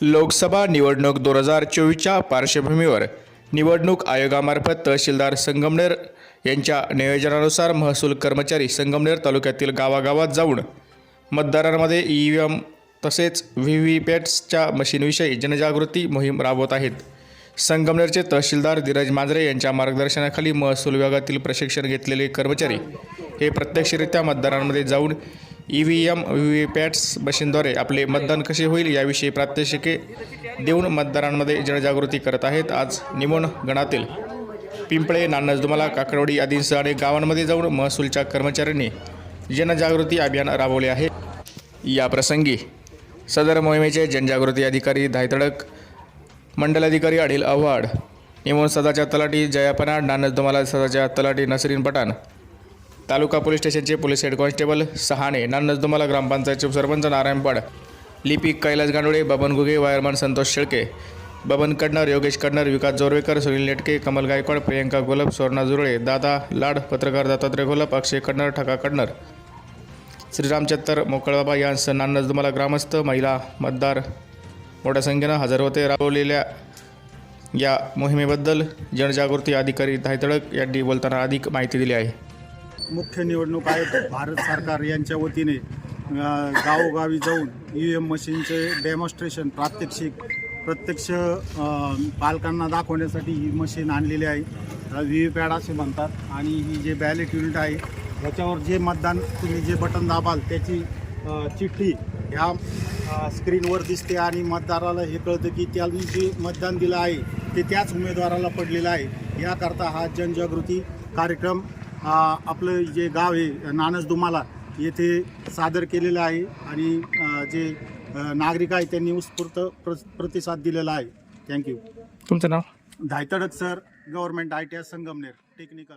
लोकसभा निवडणूक दोन हजार चोवीसच्या पार्श्वभूमीवर निवडणूक आयोगामार्फत तहसीलदार संगमनेर यांच्या नियोजनानुसार महसूल कर्मचारी संगमनेर तालुक्यातील गावागावात जाऊन मतदारांमध्ये ई व्ही एम तसेच व्ही व्ही पॅट्सच्या मशीनविषयी जनजागृती मोहीम राबवत आहेत. संगमनेरचे तहसीलदार धीरज मांजरे यांच्या मार्गदर्शनाखाली महसूल विभागातील प्रशिक्षण घेतलेले कर्मचारी हे प्रत्यक्षरित्या मतदारांमध्ये जाऊन E V M V V PATs मशीनद्वारे आपले मतदान कसे होईल याविषयी प्रात्यक्षिके देऊन मतदारांमध्ये जनजागृती करत आहेत आज निमोण गणातील पिंपळे नानसदुमाला काकडवाडी आदींसह अनेक गावांमध्ये जाऊन महसूलच्या कर्मचाऱ्यांनी जनजागृती अभियान राबवले आहे. या प्रसंगी सदर मोहिमेचे जनजागृती अधिकारी धायतडक मंडलाधिकारी अडिल आव्हाड निमोन सदाच्या तलाठी जया पनाड नानसदुमाला सदाच्या तलाठी नसरीन पठाण तालुका पोलीस स्टेशनचे police head constable Sahane Nansadumala ग्रामपंचायतचे sarpanch Narayanpad लिपिक कैलास गांडोळे बबन घुगे वायरमन संतोष शेळके बबन कडनर योगेश कडनर विकास जोरवेकर सुनील नेटके कमल गायकवाड प्रियंका गोलप सुवर्णा जुरळे दादा लाड पत्रकार दत्तात्रय गोलप अक्षय कडनर ठका कडनर श्रीराम चत्तर मोकळबाबा यांसह नानसदुमाला ग्रामस्थ महिला मतदार मोठ्या संख्येनं हजर होते. राबवलेल्या या मोहिमेबद्दल जनजागृती अधिकारी धायतळक यांनी बोलताना अधिक माहिती दिली आहे. मुख्य निवडणूक आयोग भारत सरकार यांच्या वतीने गावोगावी जाऊन ई व्ही एम मशीनचे डेमॉन्स्ट्रेशन प्रात्यक्षिक प्रत्यक्ष पालकांना दाखवण्यासाठी ही मशीन आणलेली आहे. व्ही व्ही पॅड असे म्हणतात आणि ही जे बॅलेट युनिट आहे याच्यावर जे मतदान तुम्ही जे बटन दाबाल त्याची चिठ्ठी ह्या स्क्रीनवर दिसते आणि मतदाराला हे कळतं की त्यांनी जे मतदान दिलं आहे ते त्याच उमेदवाराला पडलेलं आहे. याकरता हा जनजागृती कार्यक्रम आपलं जे गाव आहे नानस दुमाला येथे सादर केलेलं आहे आणि जे नागरिक आहेत त्यांनी उत्स्फूर्त प्र प्रतिसाद दिलेला आहे. थँक्यू तुमचं नाव? Dhaytadak sir government I T I Sangamner technical.